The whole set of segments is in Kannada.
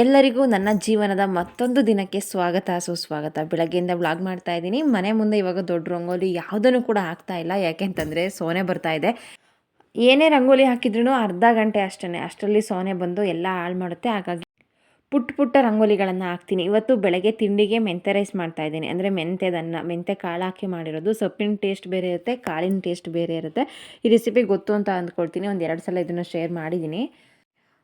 ಎಲ್ಲರಿಗೂ ನನ್ನ ಜೀವನದ ಮತ್ತೊಂದು ದಿನಕ್ಕೆ ಸ್ವಾಗತ, ಸುಸ್ವಾಗತ. ಬೆಳಗ್ಗೆಯಿಂದ ವ್ಲಾಗ್ ಮಾಡ್ತಾ ಇದ್ದೀನಿ. ಮನೆ ಮುಂದೆ ಇವಾಗ ದೊಡ್ಡ ರಂಗೋಲಿ ಯಾವುದನ್ನು ಕೂಡ ಹಾಕ್ತಾ ಇಲ್ಲ. ಯಾಕೆಂತಂದರೆ ಸೋನೆ ಬರ್ತಾ ಇದೆ. ಏನೇ ರಂಗೋಲಿ ಹಾಕಿದ್ರೂ ಅರ್ಧ ಗಂಟೆ ಅಷ್ಟೇ ಅಷ್ಟರಲ್ಲಿ ಸೋನೆ ಬಂದು ಎಲ್ಲ ಹಾಳು ಮಾಡುತ್ತೆ. ಹಾಗಾಗಿ ಪುಟ್ಟ ಪುಟ್ಟ ರಂಗೋಲಿಗಳನ್ನು ಹಾಕ್ತೀನಿ. ಇವತ್ತು ಬೆಳಗ್ಗೆ ತಿಂಡಿಗೆ ಮೆಂತೆ ರೈಸ್ ಮಾಡ್ತಾ ಇದ್ದೀನಿ. ಅಂದರೆ ಮೆಂತೆದನ್ನು ಮೆಂತೆ ಕಾಳು ಹಾಕಿ ಮಾಡಿರೋದು. ಸೊಪ್ಪಿನ ಟೇಸ್ಟ್ ಬೇರೆ ಇರುತ್ತೆ, ಕಾಳಿನ ಟೇಸ್ಟ್ ಬೇರೆ ಇರುತ್ತೆ. ಈ ರೆಸಿಪಿ ಗೊತ್ತು ಅಂತ ಅಂದ್ಕೊಳ್ತೀನಿ. ಒಂದು ಎರಡು ಸಲ ಇದನ್ನು ಶೇರ್ ಮಾಡಿದ್ದೀನಿ.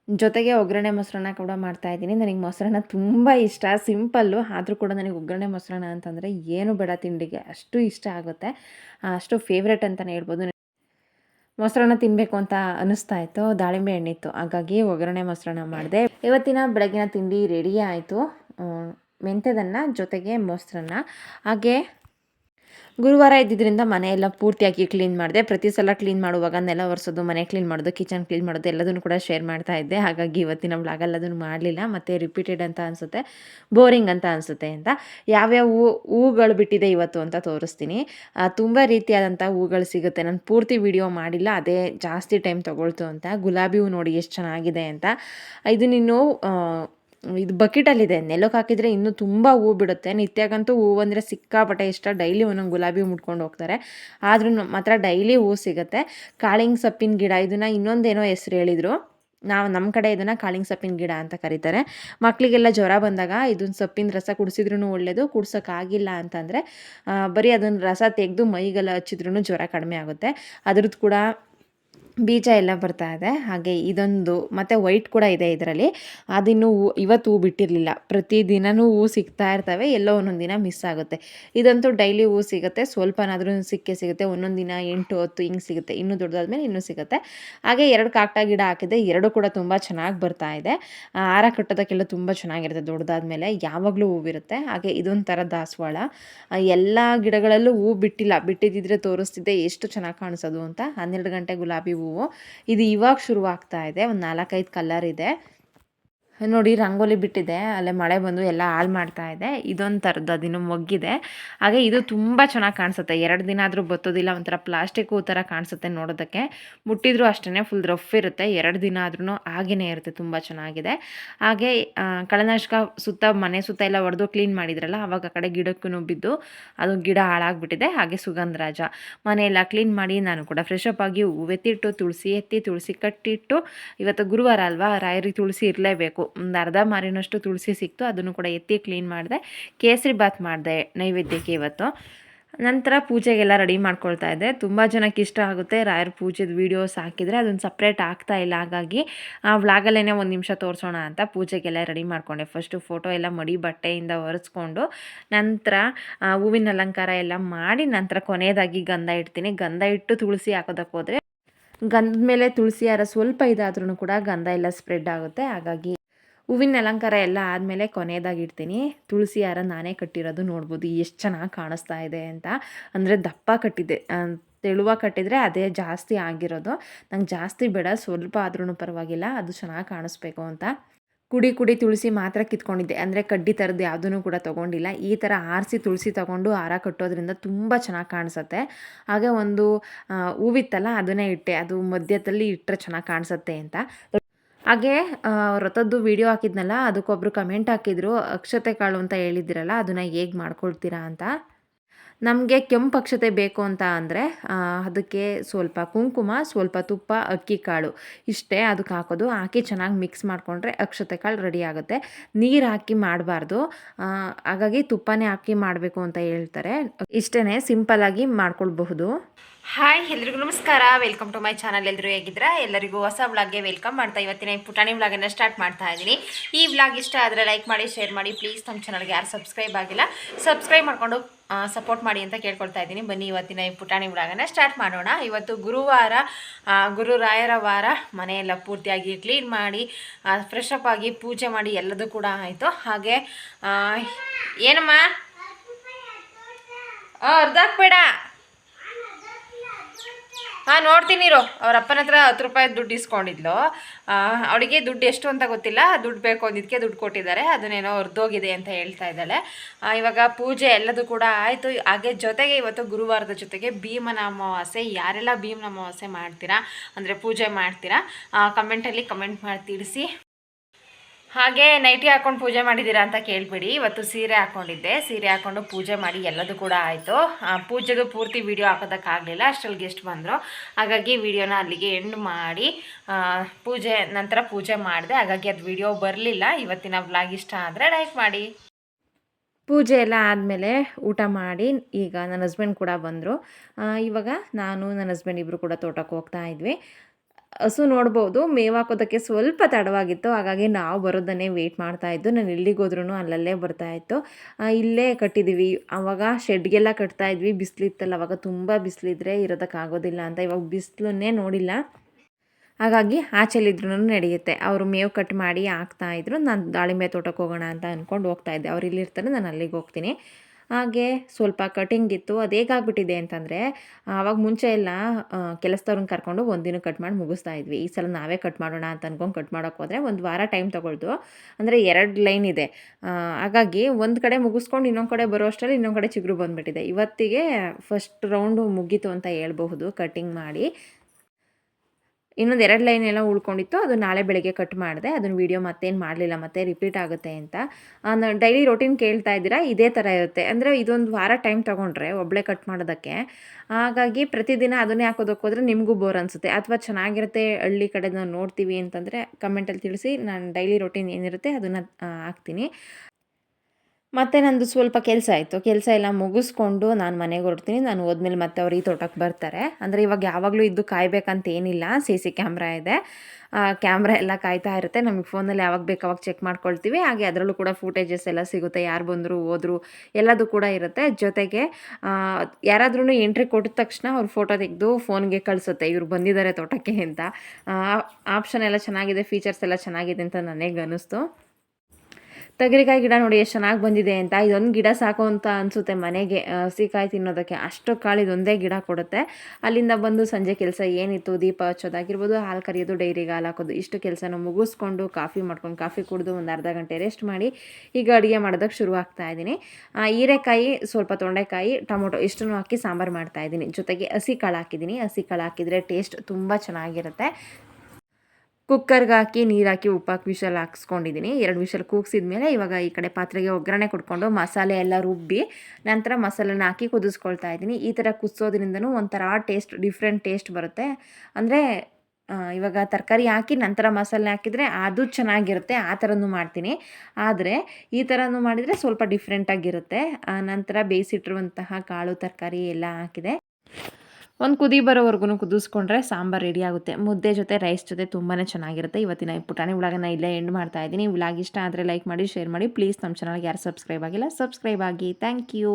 ಜೊತೆಗೆ ಒಗ್ಗರಣೆ ಮೊಸರನ್ನ ಕೂಡ ಮಾಡ್ತಾ ಇದ್ದೀನಿ. ನನಗೆ ಮೊಸರನ್ನ ತುಂಬ ಇಷ್ಟ. ಸಿಂಪಲ್ಲು ಆದರೂ ಕೂಡ ನನಗೆ ಒಗ್ಗರಣೆ ಮೊಸರನ್ನ ಅಂತಂದರೆ ಏನು ಬೇಡ ತಿಂಡಿಗೆ. ಅಷ್ಟು ಇಷ್ಟ ಆಗುತ್ತೆ. ಅಷ್ಟು ಫೇವ್ರೆಟ್ ಅಂತಲೇ ಹೇಳ್ಬೋದು. ಮೊಸರನ್ನ ತಿನ್ನಬೇಕು ಅಂತ ಅನ್ನಿಸ್ತಾ ಇತ್ತು. ದಾಳಿಂಬೆ ಹಣ್ಣಿತ್ತು. ಹಾಗಾಗಿ ಒಗ್ಗರಣೆ ಮೊಸರನ್ನ ಮಾಡಿದೆ. ಇವತ್ತಿನ ಬೆಳಗಿನ ತಿಂಡಿ ರೆಡಿ ಆಯಿತು. ಮೆಂತ್ಯದನ್ನ ಜೊತೆಗೆ ಮೊಸರನ್ನ. ಹಾಗೆ ಗುರುವಾರ ಇದ್ದಿದ್ದರಿಂದ ಮನೆಯೆಲ್ಲ ಪೂರ್ತಿಯಾಗಿ ಕ್ಲೀನ್ ಮಾಡಿದೆ. ಪ್ರತಿ ಸಲ ಕ್ಲೀನ್ ಮಾಡುವಾಗ ನೆಲ ಒರೆಸೋದು, ಮನೆ ಕ್ಲೀನ್ ಮಾಡೋದು ಕಿಚನ್ ಕ್ಲೀನ್ ಮಾಡೋದು ಎಲ್ಲದನ್ನು ಕೂಡ ಶೇರ್ ಮಾಡ್ತಾ ಇದ್ದೆ. ಹಾಗಾಗಿ ಇವತ್ತಿನ ಎಲ್ಲದನ್ನು ಮಾಡಲಿಲ್ಲ. ಮತ್ತು ರಿಪೀಟೆಡ್ ಅಂತ ಅನಿಸುತ್ತೆ. ಬೋರಿಂಗ್ ಅಂತ ಅನಿಸುತ್ತೆ ಅಂತ. ಯಾವ್ಯಾವ ಹೂ ಹೂಗಳು ಬಿಟ್ಟಿದೆ ಇವತ್ತು ಅಂತ ತೋರಿಸ್ತೀನಿ. ತುಂಬ ರೀತಿಯಾದಂಥ ಹೂಗಳು ಸಿಗುತ್ತೆ. ನಾನು ಪೂರ್ತಿ ವಿಡಿಯೋ ಮಾಡಿಲ್ಲ. ಅದೇ ಜಾಸ್ತಿ ಟೈಮ್ ತೊಗೊಳ್ತು ಅಂತ. ಗುಲಾಬಿ ಹೂ ನೋಡಿ ಎಷ್ಟು ಚೆನ್ನಾಗಿದೆ ಅಂತ. ಇದು ನೀನು ಇದು ಬಕೆಟಲ್ಲಿದೆ ನೆಲಕ್ಕೆ ಹಾಕಿದರೆ ಇನ್ನೂ ತುಂಬ ಹೂ ಬಿಡುತ್ತೆ. ನಿತ್ಯಕ್ಕಂತೂ ಹೂವು ಅಂದರೆ ಸಿಕ್ಕಾಪಟ್ಟೆ ಇಷ್ಟ. ಡೈಲಿ ಒಂದೊಂದು ಗುಲಾಬಿ ಮುಟ್ಕೊಂಡು ಹೋಗ್ತಾರೆ. ಆದರೂ ಮಾತ್ರ ಡೈಲಿ ಹೂ ಸಿಗುತ್ತೆ. ಕಾಳಿಂಗ್ ಸೊಪ್ಪಿನ ಗಿಡ, ಇದನ್ನು ಇನ್ನೊಂದೇನೋ ಹೆಸ್ರು ಹೇಳಿದರು. ನಾವು ನಮ್ಮ ಕಡೆ ಇದನ್ನು ಕಾಳಿಂಗ್ ಸೊಪ್ಪಿನ ಗಿಡ ಅಂತ ಕರೀತಾರೆ. ಮಕ್ಕಳಿಗೆಲ್ಲ ಜ್ವರ ಬಂದಾಗ ಇದನ್ನ ಸೊಪ್ಪಿನ ರಸ ಕುಡಿಸಿದ್ರೂ ಒಳ್ಳೆಯದು ಕುಡ್ಸೋಕ್ಕಾಗಿಲ್ಲ ಅಂತಂದರೆ ಬರೀ ಅದನ್ನು ರಸ ತೆಗೆದು ಮೈಗೆಲ್ಲ ಹಚ್ಚಿದ್ರೂ ಜ್ವರ ಕಡಿಮೆ ಆಗುತ್ತೆ. ಅದ್ರದ್ದು ಕೂಡ ಬೀಜ ಎಲ್ಲ ಬರ್ತಾ ಇದೆ. ಹಾಗೆ ಇದೊಂದು ಮತ್ತು ವೈಟ್ ಕೂಡ ಇದೆ ಇದರಲ್ಲಿ. ಅದಿನ್ನೂ ಹೂ, ಇವತ್ತು ಹೂ ಬಿಟ್ಟಿರಲಿಲ್ಲ. ಪ್ರತಿ ದಿನವೂ ಹೂ ಸಿಗ್ತಾ ಇರ್ತವೆ. ಎಲ್ಲೋ ಒಂದೊಂದು ದಿನ ಮಿಸ್ ಆಗುತ್ತೆ. ಇದಂತೂ ಡೈಲಿ ಹೂ ಸಿಗುತ್ತೆ. ಸ್ವಲ್ಪನಾದರೂ ಸಿಕ್ಕೇ ಸಿಗುತ್ತೆ. ಒಂದೊಂದು ದಿನ ಎಂಟು, ಹತ್ತು ಹಿಂಗೆ ಸಿಗುತ್ತೆ. ಇನ್ನೂ ದೊಡ್ಡದಾದ್ಮೇಲೆ ಇನ್ನೂ ಸಿಗುತ್ತೆ. ಹಾಗೆ ಎರಡು ಕಾಕ್ಟ ಗಿಡ ಹಾಕಿದೆ ಎರಡು ಕೂಡ ತುಂಬ ಚೆನ್ನಾಗಿ ಬರ್ತಾ ಇದೆ. ಹಾರ ಕಟ್ಟೋದಕ್ಕೆಲ್ಲ ತುಂಬ ಚೆನ್ನಾಗಿರುತ್ತೆ ದೊಡ್ಡದಾದ್ಮೇಲೆ. ಯಾವಾಗಲೂ ಹೂವಿರುತ್ತೆ ಹಾಗೆ ಇದೊಂಥರ ದಾಸವಾಳ. ಎಲ್ಲ ಗಿಡಗಳಲ್ಲೂ ಹೂ ಬಿಟ್ಟಿಲ್ಲ. ಬಿಟ್ಟಿದ್ದಿದ್ರೆ ತೋರಿಸ್ತಿದ್ದೆ. ಎಷ್ಟು ಚೆನ್ನಾಗಿ ಕಾಣಿಸೋದು ಅಂತ. ಹನ್ನೆರಡು ಗಂಟೆ ಗುಲಾಬಿ ಹೂವು ಇದು ಇವಾಗ ಶುರುವಾಗ್ತಾ ಇದೆ. ಒಂದು ನಾಲ್ಕೈದು ಕಲರ್ ಇದೆ. ನೋಡಿ ರಂಗೋಲಿ ಬಿಟ್ಟಿದೆ, ಅಲ್ಲೇ ಮಳೆ ಬಂದು ಎಲ್ಲ ಹಾಳು ಮಾಡ್ತಾ ಇದೆ. ಇದೊಂದು ಥರದ್ದು ಅದಿನ್ನು ಮೊಗ್ಗಿದೆ. ಹಾಗೆ ಇದು ತುಂಬ ಚೆನ್ನಾಗಿ ಕಾಣಿಸುತ್ತೆ. ಎರಡು ದಿನ ಆದರೂ ಬತ್ತೋದಿಲ್ಲ, ಒಂಥರ ಪ್ಲಾಸ್ಟಿಕ್ ಹೂ ಥರ ಕಾಣಿಸುತ್ತೆ ನೋಡೋದಕ್ಕೆ. ಮುಟ್ಟಿದ್ರು ಅಷ್ಟೇ ಫುಲ್ ರಫ್ ಇರುತ್ತೆ. ಎರಡು ದಿನ ಆದ್ರೂ ಹಾಗೇ ಇರುತ್ತೆ, ತುಂಬ ಚೆನ್ನಾಗಿದೆ. ಹಾಗೆ ಕಳೆನಾಶಕ ಸುತ್ತ, ಮನೆ ಸುತ್ತ ಎಲ್ಲ ಹೊಡೆದು ಕ್ಲೀನ್ ಮಾಡಿದ್ರಲ್ಲ, ಅವಾಗ ಆ ಕಡೆ ಗಿಡಕ್ಕೂ ಬಿದ್ದು ಅದು ಗಿಡ ಹಾಳಾಗ್ಬಿಟ್ಟಿದೆ. ಹಾಗೆ ಸುಗಂಧರಾಜ ಮನೆಯೆಲ್ಲ ಕ್ಲೀನ್ ಮಾಡಿ ನಾನು ಕೂಡ ಫ್ರೆಶ್ ಅಪ್ ಆಗಿ ಹೂವೆತ್ತಿಟ್ಟು, ತುಳಸಿ ಎತ್ತಿ, ತುಳಸಿ ಕಟ್ಟಿಟ್ಟು, ಇವತ್ತು ಗುರುವಾರ ಅಲ್ವಾ ರಾಯರಿಗೆ ತುಳಸಿ ಇರಲೇಬೇಕು. ಒಂದು ಅರ್ಧ ಮಾರಿನಷ್ಟು ತುಳಸಿ ಸಿಕ್ತು, ಅದನ್ನು ಕೂಡ ಎತ್ತಿ ಕ್ಲೀನ್ ಮಾಡಿದೆ, ಕೇಸರಿ ಬಾತ್ ಮಾಡಿದೆ ನೈವೇದ್ಯಕ್ಕೆ ಇವತ್ತು. ನಂತರ ಪೂಜೆಗೆಲ್ಲ ರೆಡಿ ಮಾಡ್ಕೊಳ್ತಾ ಇದ್ದೆ. ತುಂಬ ಜನಕ್ಕೆ ಇಷ್ಟ ಆಗುತ್ತೆ ರಾಯರ ಪೂಜೆದ ವೀಡಿಯೋಸ್ ಹಾಕಿದರೆ, ಅದನ್ನು ಸಪ್ರೇಟ್ ಆಗ್ತಾ ಇಲ್ಲ, ಹಾಗಾಗಿ ಆ ವ್ಲಾಗಲ್ಲೇ ಒಂದು ನಿಮಿಷ ತೋರಿಸೋಣ ಅಂತ ಪೂಜೆಗೆಲ್ಲ ರೆಡಿ ಮಾಡಿಕೊಂಡೆ. ಫಸ್ಟು ಫೋಟೋ ಎಲ್ಲ ಮಡಿ ಬಟ್ಟೆಯಿಂದ ಒರೆಸ್ಕೊಂಡು, ನಂತರ ಹೂವಿನ ಅಲಂಕಾರ ಎಲ್ಲ ಮಾಡಿ, ನಂತರ ಕೊನೆಯದಾಗಿ ಗಂಧ ಇಡ್ತೀನಿ. ಗಂಧ ಇಟ್ಟು ತುಳಸಿ ಹಾಕೋದಕ್ಕೆ ಹೋದರೆ, ಗಂಧದ ಮೇಲೆ ತುಳಸಿ ಹಾರ ಸ್ವಲ್ಪ ಇದಾದ್ರೂ ಕೂಡ ಗಂಧ ಎಲ್ಲ ಸ್ಪ್ರೆಡ್ ಆಗುತ್ತೆ. ಹಾಗಾಗಿ ಹೂವಿನ ಅಲಂಕಾರ ಎಲ್ಲ ಆದಮೇಲೆ ಕೊನೆಯದಾಗಿ ಇಡ್ತೀನಿ ತುಳಸಿ ಹಾರ ನಾನೇ ಕಟ್ಟಿರೋದು ನೋಡ್ಬೋದು. ಎಷ್ಟು ಚೆನ್ನಾಗಿ ಕಾಣಿಸ್ತಾ ಇದೆ ಅಂತ. ಅಂದರೆ ದಪ್ಪ ಕಟ್ಟಿದೆ. ತೆಳುವ ಕಟ್ಟಿದರೆ ಅದೇ ಜಾಸ್ತಿ ಆಗಿರೋದು. ನಂಗೆ ಜಾಸ್ತಿ ಬೇಡ. ಸ್ವಲ್ಪ ಆದ್ರೂ ಪರವಾಗಿಲ್ಲ. ಅದು ಚೆನ್ನಾಗಿ ಕಾಣಿಸ್ಬೇಕು ಅಂತ. ಕುಡಿ ಕುಡಿ ತುಳಸಿ ಮಾತ್ರ ಕಿತ್ಕೊಂಡಿದ್ದೆ. ಅಂದರೆ ಕಡ್ಡಿ ಥರದ್ದು ಯಾವುದೂ ಕೂಡ ತೊಗೊಂಡಿಲ್ಲ. ಈ ಥರ ಆರಿಸಿ ತುಳಸಿ ತೊಗೊಂಡು ಹಾರ ಕಟ್ಟೋದ್ರಿಂದ ತುಂಬ ಚೆನ್ನಾಗಿ ಕಾಣಿಸುತ್ತೆ. ಹಾಗೆ ಒಂದು ಹೂವಿತ್ತಲ್ಲ, ಅದನ್ನೇ ಇಟ್ಟೆ. ಅದು ಮಧ್ಯದಲ್ಲಿ ಇಟ್ಟರೆ ಚೆನ್ನಾಗಿ ಕಾಣಿಸುತ್ತೆ ಅಂತ. ಹಾಗೆ ವ್ರತದ್ದು ವಿಡಿಯೋ ಹಾಕಿದ್ನಲ್ಲ ಅದಕ್ಕೊಬ್ಬರು ಕಮೆಂಟ್ ಹಾಕಿದ್ರು, ಅಕ್ಷತೆ ಕಾಳು ಅಂತ ಹೇಳಿದ್ದೀರಲ್ಲ, ಅದನ್ನು ಹೇಗೆ ಮಾಡ್ಕೊಳ್ತೀರಾ ಅಂತ? ನಮಗೆ ಕೆಂಪು ಅಕ್ಷತೆ ಬೇಕು ಅಂತ ಅಂದರೆ ಅದಕ್ಕೆ ಸ್ವಲ್ಪ ಕುಂಕುಮ, ಸ್ವಲ್ಪ ತುಪ್ಪ, ಅಕ್ಕಿ ಕಾಳು ಇಷ್ಟೇ ಅದಕ್ಕೆ ಹಾಕೋದು. ಹಾಕಿ ಚೆನ್ನಾಗಿ ಮಿಕ್ಸ್ ಮಾಡಿಕೊಂಡ್ರೆ ಅಕ್ಷತೆ ಕಾಳು ರೆಡಿ ಆಗುತ್ತೆ. ನೀರು ಹಾಕಿ ಮಾಡಬಾರ್ದು. ಹಾಗಾಗಿ ತುಪ್ಪನೇ ಹಾಕಿ ಮಾಡಬೇಕು ಅಂತ ಹೇಳ್ತಾರೆ. ಇಷ್ಟೇ ಸಿಂಪಲ್ಲಾಗಿ ಮಾಡ್ಕೊಳ್ಬಹುದು. ಹಾಯ್ ಎಲ್ರಿಗೂ ನಮಸ್ಕಾರ. ವೆಲ್ಕಮ್ ಟು ಮೈ ಚಾನಲ್ ಎಲ್ಲರೂ ಹೇಗಿದ್ದೀರಾ? ಎಲ್ಲರಿಗೂ ಹೊಸ ವ್ಲಾಗ್ಗೆ ವೆಲ್ಕಮ್ ಮಾಡ್ತಾ ಇವತ್ತಿನ ಪುಟಾಣಿ ವ್ಲಾಗನ್ನು ಸ್ಟಾರ್ಟ್ ಮಾಡ್ತಾ ಇದ್ದೀನಿ. ಈ ವ್ಲಾಗ್ ಇಷ್ಟ ಆದರೆ ಲೈಕ್ ಮಾಡಿ ಶೇರ್ ಮಾಡಿ. ಪ್ಲೀಸ್ ನಮ್ಮ ಚಾನಲ್ಗೆ ಯಾರು ಸಬ್ಸ್ಕ್ರೈಬ್ ಆಗಿಲ್ಲ ಸಬ್ಸ್ಕ್ರೈಬ್ ಮಾಡಿಕೊಂಡು ಸಪೋರ್ಟ್ ಮಾಡಿ ಅಂತ ಕೇಳ್ಕೊಳ್ತಾ ಇದ್ದೀನಿ. ಬನ್ನಿ ಇವತ್ತಿನ ಈ ಪುಟಾಣಿ ವ್ಲಾಗನ್ನು ಸ್ಟಾರ್ಟ್ ಮಾಡೋಣ. ಇವತ್ತು ಗುರುವಾರ ಗುರುರಾಯರ ಗುರು ರಾಯರ ವಾರ. ಮನೆಯೆಲ್ಲ ಪೂರ್ತಿಯಾಗಿ ಕ್ಲೀನ್ ಮಾಡಿ ಫ್ರೆಶ್ ಅಪ್ ಆಗಿ ಪೂಜೆ ಮಾಡಿ ಎಲ್ಲದೂ ಕೂಡ ಆಯಿತು. ಹಾಗೆ ಏನಮ್ಮ? ಅರ್ಧ ಹಾಕ್ಬೇಡ. ಹಾಂ, ನೋಡ್ತೀನಿ ರೋ ಅವ್ರ ಅಪ್ಪನ ಹತ್ರ ಹತ್ತು ರೂಪಾಯಿ ದುಡ್ಡು ಇಸ್ಕೊಂಡಿದ್ಲು. ಅವಳಿಗೆ ದುಡ್ಡು ಎಷ್ಟು ಅಂತ ಗೊತ್ತಿಲ್ಲ. ದುಡ್ಡು ಬೇಕು ಅಂದಿದ್ದಕ್ಕೆ ದುಡ್ಡು ಕೊಟ್ಟಿದ್ದಾರೆ. ಅದನ್ನೇನೋ ಹೊರ್ದೋಗಿದೆ ಅಂತ ಹೇಳ್ತಾ ಇದ್ದಾಳೆ. ಇವಾಗ ಪೂಜೆ ಎಲ್ಲದೂ ಕೂಡ ಆಯಿತು. ಹಾಗೆ ಜೊತೆಗೆ ಇವತ್ತು ಗುರುವಾರದ ಜೊತೆಗೆ ಭೀಮನ ಅಮಾವಾಸ್ಯೆ. ಯಾರೆಲ್ಲ ಭೀಮನ ಅಮಾವಾಸ್ಯೆ ಮಾಡ್ತೀರಾ? ಅಂದರೆ ಪೂಜೆ ಮಾಡ್ತೀರಾ? ಕಮೆಂಟಲ್ಲಿ ಕಮೆಂಟ್ ಮಾಡಿ ತಿಳಿಸಿ. ಹಾಗೆ ನೈಟಿ ಹಾಕೊಂಡು ಪೂಜೆ ಮಾಡಿದ್ದೀರಾ ಅಂತ ಕೇಳ್ಬಿಡಿ. ಇವತ್ತು ಸೀರೆ ಹಾಕೊಂಡಿದ್ದೆ. ಸೀರೆ ಹಾಕೊಂಡು ಪೂಜೆ ಮಾಡಿ ಎಲ್ಲದು ಕೂಡ ಆಯಿತು. ಪೂಜೆದು ಪೂರ್ತಿ ವಿಡಿಯೋ ಹಾಕೋದಕ್ಕಾಗಲಿಲ್ಲ. ಅಷ್ಟರಲ್ಲಿ ಗೆಸ್ಟ್ ಬಂದರು. ಹಾಗಾಗಿ ವಿಡಿಯೋನ ಅಲ್ಲಿಗೆ ಎಂಡ್ ಮಾಡಿ ಪೂಜೆ ನಂತರ ಪೂಜೆ ಮಾಡಿದೆ. ಹಾಗಾಗಿ ಅದು ವಿಡಿಯೋ ಬರಲಿಲ್ಲ. ಇವತ್ತಿನ ಬ್ಲಾಗ್ ಇಷ್ಟ ಆದರೆ ಲೈಕ್ ಮಾಡಿ. ಪೂಜೆ ಎಲ್ಲ ಆದಮೇಲೆ ಊಟ ಮಾಡಿ, ಈಗ ನನ್ನ ಹಸ್ಬೆಂಡ್ ಕೂಡ ಬಂದರು. ಇವಾಗ ನಾನು, ನನ್ನ ಹಸ್ಬೆಂಡ್ ಇಬ್ಬರು ಕೂಡ ತೋಟಕ್ಕೆ ಹೋಗ್ತಾ ಇದ್ವಿ. ಹಸು ನೋಡ್ಬೋದು ಮೇವಾಕೋದಕ್ಕೆ ಸ್ವಲ್ಪ ತಡವಾಗಿತ್ತು. ಹಾಗಾಗಿ ನಾವು ಬರೋದನ್ನೇ ವೆಯ್ಟ್ ಮಾಡ್ತಾ ಇದ್ದು ನಾನು ಎಲ್ಲಿಗೋದ್ರೂ ಅಲ್ಲಲ್ಲೇ ಬರ್ತಾ ಇತ್ತು. ಆ, ಇಲ್ಲೇ ಕಟ್ಟಿದ್ದೀವಿ ಆವಾಗ ಶೆಡ್ಗೆಲ್ಲ ಕಟ್ತಾ ಇದ್ವಿ. ಬಿಸಿಲಿತ್ತಲ್ಲ ಅವಾಗ ತುಂಬ ಬಿಸಿಲಿದ್ರೆ ಇರೋದಕ್ಕಾಗೋದಿಲ್ಲ ಅಂತ ಇವಾಗ ಬಿಸಿಲನ್ನೇ ನೋಡಿಲ್ಲ. ಹಾಗಾಗಿ ಆಚೆಲಿದ್ರೂ ನಡೆಯುತ್ತೆ. ಅವರು ಮೇವು ಕಟ್ ಮಾಡಿ ಹಾಕ್ತಾ ಇದ್ರು. ನಾನು ದಾಳಿಂಬೆ ತೋಟಕ್ಕೆ ಹೋಗೋಣ ಅಂತ ಅಂದ್ಕೊಂಡು ಹೋಗ್ತಾಯಿದ್ದೆ ಅವ್ರು ಇಲ್ಲಿರ್ತಾರೆ ನಾನು ಅಲ್ಲಿಗೆ ಹೋಗ್ತೀನಿ. ಹಾಗೆ ಸ್ವಲ್ಪ ಕಟಿಂಗ್ ಇತ್ತು. ಅದು ಹೇಗಾಗ್ಬಿಟ್ಟಿದೆ ಅಂತಂದರೆ, ಆವಾಗ ಮುಂಚೆ ಎಲ್ಲ ಕೆಲಸದವ್ರನ್ನ ಕರ್ಕೊಂಡು ಒಂದಿನ ಕಟ್ ಮಾಡಿ ಮುಗಿಸ್ತಾ ಇದ್ವಿ. ಈ ಸಲ ನಾವೇ ಕಟ್ ಮಾಡೋಣ ಅಂತ ಅನ್ಕೊಂಡು ಕಟ್ ಮಾಡೋಕೆ ಹೋದರೆ ಒಂದು ವಾರ ಟೈಮ್ ತೊಗೊಳ್ತು ಅಂದರೆ ಎರಡು ಲೈನ್ ಇದೆ. ಹಾಗಾಗಿ ಒಂದು ಕಡೆ ಮುಗಿಸ್ಕೊಂಡು ಇನ್ನೊಂದು ಕಡೆ ಬರೋ ಅಷ್ಟರಲ್ಲಿ ಇನ್ನೊಂದು ಕಡೆ ಚಿಗುರು ಬಂದುಬಿಟ್ಟಿದೆ. ಇವತ್ತಿಗೆ ಫಸ್ಟ್ ರೌಂಡು ಮುಗೀತು ಅಂತ ಹೇಳ್ಬಹುದು ಕಟಿಂಗ್ ಮಾಡಿ. ಇನ್ನೊಂದು ಎರಡು ಲೈನ್ ಎಲ್ಲ ಉಳ್ಕೊಂಡಿತ್ತು. ಅದು ನಾಳೆ ಬೆಳಗ್ಗೆ ಕಟ್ ಮಾಡಿದೆ. ಅದನ್ನು ವೀಡಿಯೋ ಮತ್ತೇನು ಮಾಡಲಿಲ್ಲ, ಮತ್ತೆ ರಿಪೀಟ್ ಆಗುತ್ತೆ ಅಂತ. ಡೈಲಿ ರೊಟೀನ್ ಕೇಳ್ತಾ ಇದ್ದೀರಾ? ಇದೇ ಥರ ಇರುತ್ತೆ. ಅಂದರೆ ಇದೊಂದು ವಾರ ಟೈಮ್ ತೊಗೊಂಡ್ರೆ ಒಬ್ಬಳೇ ಕಟ್ ಮಾಡೋದಕ್ಕೆ. ಹಾಗಾಗಿ ಪ್ರತಿದಿನ ಅದನ್ನೇ ಹಾಕೋದಕ್ಕೆ ಹೋದರೆ ನಿಮಗೂ ಬೋರ್ ಅನಿಸುತ್ತೆ. ಅಥವಾ ಚೆನ್ನಾಗಿರುತ್ತೆ ಹಳ್ಳಿ ಕಡೆ ನಾವು ನೋಡ್ತೀವಿ ಅಂತಂದರೆ ಕಮೆಂಟಲ್ಲಿ ತಿಳಿಸಿ. ನಾನು ಡೈಲಿ ರೊಟೀನ್ ಏನಿರುತ್ತೆ ಅದನ್ನು ಹಾಕ್ತೀನಿ. ಮತ್ತು ನಂದು ಸ್ವಲ್ಪ ಕೆಲಸ ಆಯಿತು. ಕೆಲಸ ಎಲ್ಲ ಮುಗಿಸ್ಕೊಂಡು ನಾನು ಮನೆಗೆ ಹೊರಡ್ತೀನಿ. ನಾನು ಹೋದ್ಮೇಲೆ ಮತ್ತೆ ಅವ್ರು ಈ ತೋಟಕ್ಕೆ ಬರ್ತಾರೆ. ಅಂದರೆ ಇವಾಗ ಯಾವಾಗಲೂ ಇದ್ದು ಕಾಯ್ಬೇಕಂತ ಏನಿಲ್ಲ. ಸಿ ಸಿ ಕ್ಯಾಮ್ರಾ ಇದೆ. ಕ್ಯಾಮ್ರಾ ಎಲ್ಲ ಕಾಯ್ತಾ ಇರುತ್ತೆ. ನಮಗೆ ಫೋನಲ್ಲಿ ಯಾವಾಗ ಬೇಕು ಅವಾಗ ಚೆಕ್ ಮಾಡ್ಕೊಳ್ತೀವಿ. ಹಾಗೆ ಅದರಲ್ಲೂ ಕೂಡ ಫೂಟೇಜಸ್ ಎಲ್ಲ ಸಿಗುತ್ತೆ. ಯಾರು ಬಂದರು, ಹೋದ್ರು, ಎಲ್ಲದು ಕೂಡ ಇರುತ್ತೆ. ಜೊತೆಗೆ ಯಾರಾದ್ರೂ ಎಂಟ್ರಿ ಕೊಟ್ಟ ತಕ್ಷಣ ಅವ್ರು ಫೋಟೋ ತೆಗೆದು ಫೋನ್ಗೆ ಕಳಿಸುತ್ತೆ. ಇವ್ರು ಬಂದಿದ್ದಾರೆ ತೋಟಕ್ಕೆ ಅಂತ. ಆಪ್ಷನ್ ಎಲ್ಲ ಚೆನ್ನಾಗಿದೆ. ಫೀಚರ್ಸ್ ಎಲ್ಲ ಚೆನ್ನಾಗಿದೆ ಅಂತ ನನಗೆ ಅನ್ನಿಸ್ತು ತಗರಿಕಾಯಿ ಗಿಡ ನೋಡಿ ಎಷ್ಟು ಚೆನ್ನಾಗಿ ಬಂದಿದೆ ಅಂತ. ಇದೊಂದು ಗಿಡ ಸಾಕು ಅಂತ ಅನಿಸುತ್ತೆ ಮನೆಗೆ. ಹಸಿಕಾಯಿ ತಿನ್ನೋದಕ್ಕೆ ಅಷ್ಟು ಕಾಳು ಇದೊಂದೇ ಗಿಡ ಕೊಡುತ್ತೆ. ಅಲ್ಲಿಂದ ಬಂದು ಸಂಜೆ ಕೆಲಸ ಏನಿತ್ತು, ದೀಪ ಹಚ್ಚೋದಾಗಿರ್ಬೋದು, ಹಾಲು ಕರೆಯೋದು, ಡೈರಿಗೆ ಹಾಲು ಹಾಕೋದು, ಇಷ್ಟು ಕೆಲಸನ ಮುಗಿಸ್ಕೊಂಡು ಕಾಫಿ ಮಾಡ್ಕೊಂಡು ಕಾಫಿ ಕುಡಿದು ಒಂದು ಅರ್ಧ ಗಂಟೆ ರೆಸ್ಟ್ ಮಾಡಿ ಈಗ ಅಡುಗೆ ಮಾಡೋದಕ್ಕೆ ಶುರು ಆಗ್ತಾ ಇದ್ದೀನಿ. ಹೀರೆಕಾಯಿ, ಸ್ವಲ್ಪ ತೊಂಡೆಕಾಯಿ, ಟೊಮೊಟೊ ಇಷ್ಟನ್ನು ಹಾಕಿ ಸಾಂಬಾರು ಮಾಡ್ತಾ ಇದ್ದೀನಿ. ಜೊತೆಗೆ ಹಸಿ ಕಾಳು ಹಾಕಿದ್ದೀನಿ. ಹಸಿ ಕಾಳು ಹಾಕಿದರೆ ಟೇಸ್ಟ್ ತುಂಬ ಚೆನ್ನಾಗಿರುತ್ತೆ. ಕುಕ್ಕರ್ಗೆ ಹಾಕಿ ನೀರು ಹಾಕಿ ಉಪ್ಪಾಕಿ ವಿಷಲ್ ಹಾಕ್ಸ್ಕೊಂಡಿದ್ದೀನಿ. ಎರಡು ವಿಷಲ್ ಕೂಗಿಸಿದ್ಮೇಲೆ ಇವಾಗ ಈ ಕಡೆ ಪಾತ್ರೆಗೆ ಒಗ್ಗರಣೆ ಕೊಟ್ಕೊಂಡು ಮಸಾಲೆ ಎಲ್ಲ ರುಬ್ಬಿ ನಂತರ ಮಸಾಲೆನ ಹಾಕಿ ಕುದಿಸ್ಕೊಳ್ತಾ ಇದ್ದೀನಿ. ಈ ಥರ ಕುದಿಸೋದ್ರಿಂದನೂ ಒಂಥರ ಟೇಸ್ಟ್, ಡಿಫ್ರೆಂಟ್ ಟೇಸ್ಟ್ ಬರುತ್ತೆ. ಅಂದರೆ ಇವಾಗ ತರಕಾರಿ ಹಾಕಿ ನಂತರ ಮಸಾಲೆ ಹಾಕಿದರೆ ಅದು ಚೆನ್ನಾಗಿರುತ್ತೆ, ಆ ಥರನೂ ಮಾಡ್ತೀನಿ. ಆದರೆ, ಈ ಥರನೂ ಮಾಡಿದರೆ ಸ್ವಲ್ಪ ಡಿಫ್ರೆಂಟಾಗಿರುತ್ತೆ. ನಂತರ ಬೇಯಿಸಿಟ್ಟಿರುವಂತಹ ಕಾಳು, ತರಕಾರಿ ಎಲ್ಲ ಹಾಕಿದೆ. ಒಂದು ಕುದಿ ಬರೋವರೆಗೂ ಕುದಿಸ್ಕೊಂಡ್ರೆ ಸಾಂಬಾರು ರೆಡಿ ಆಗುತ್ತೆ. ಮುದ್ದೆ ಜೊತೆ ರೈಸ್ ಜೊತೆ ತುಂಬಾ ಚೆನ್ನಾಗಿರುತ್ತೆ. ಇವತ್ತಿನ ಪುಟಾಣಿ ವ್ಲಾಗನ್ನ ಇಲ್ಲೇ ಎಂಡ್ ಮಾಡ್ತಾ ಇದ್ದೀನಿ. ಇಷ್ಟ ಆದರೆ ಲೈಕ್ ಮಾಡಿ ಶೇರ್ ಮಾಡಿ. ಪ್ಲೀಸ್ ನಮ್ಮ ಚಾನಲ್ಗೆ ಯಾರು ಸಬ್ಸ್ಕ್ರೈಬ್ ಆಗಿಲ್ಲ ಸಬ್ಸ್ಕ್ರೈಬ್ ಆಗಿ. Thank you